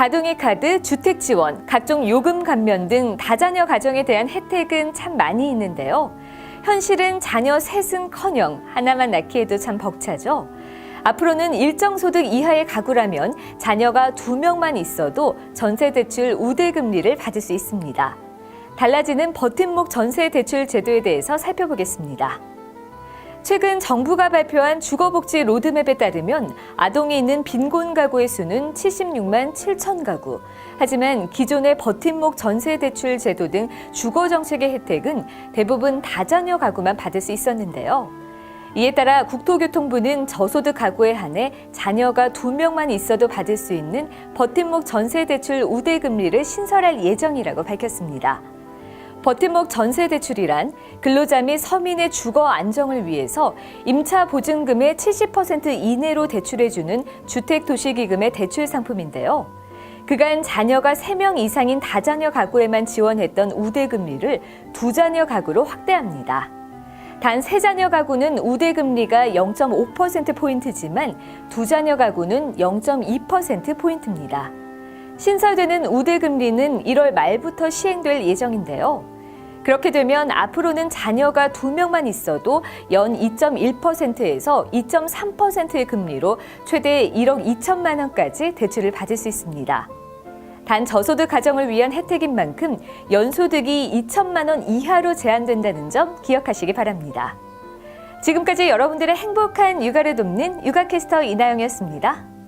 다둥이 카드, 주택 지원, 각종 요금 감면 등 다자녀 가정에 대한 혜택은 참 많이 있는데요. 현실은 자녀 셋은 커녕 하나만 낳기에도 참 벅차죠. 앞으로는 일정 소득 이하의 가구라면 자녀가 두 명만 있어도 전세 대출 우대 금리를 받을 수 있습니다. 달라지는 버팀목 전세 대출 제도에 대해서 살펴보겠습니다. 최근 정부가 발표한 주거복지 로드맵에 따르면 아동이 있는 빈곤 가구의 수는 76만 7천 가구. 하지만 기존의 버팀목 전세 대출 제도 등 주거 정책의 혜택은 대부분 다자녀 가구만 받을 수 있었는데요. 이에 따라 국토교통부는 저소득 가구에 한해 자녀가 두 명만 있어도 받을 수 있는 버팀목 전세 대출 우대 금리를 신설할 예정이라고 밝혔습니다. 버팀목 전세 대출이란 근로자 및 서민의 주거 안정을 위해서 임차 보증금의 70% 이내로 대출해주는 주택도시기금의 대출 상품인데요. 그간 자녀가 3명 이상인 다자녀 가구에만 지원했던 우대금리를 두자녀 가구로 확대합니다. 단 세자녀 가구는 우대금리가 0.5%포인트지만 두자녀 가구는 0.2%포인트입니다. 신설되는 우대금리는 1월 말부터 시행될 예정인데요. 그렇게 되면 앞으로는 자녀가 두 명만 있어도 연 2.1%에서 2.3%의 금리로 최대 1억 2천만 원까지 대출을 받을 수 있습니다. 단 저소득 가정을 위한 혜택인 만큼 연소득이 2천만 원 이하로 제한된다는 점 기억하시기 바랍니다. 지금까지 여러분들의 행복한 육아를 돕는 육아캐스터 이나영이었습니다.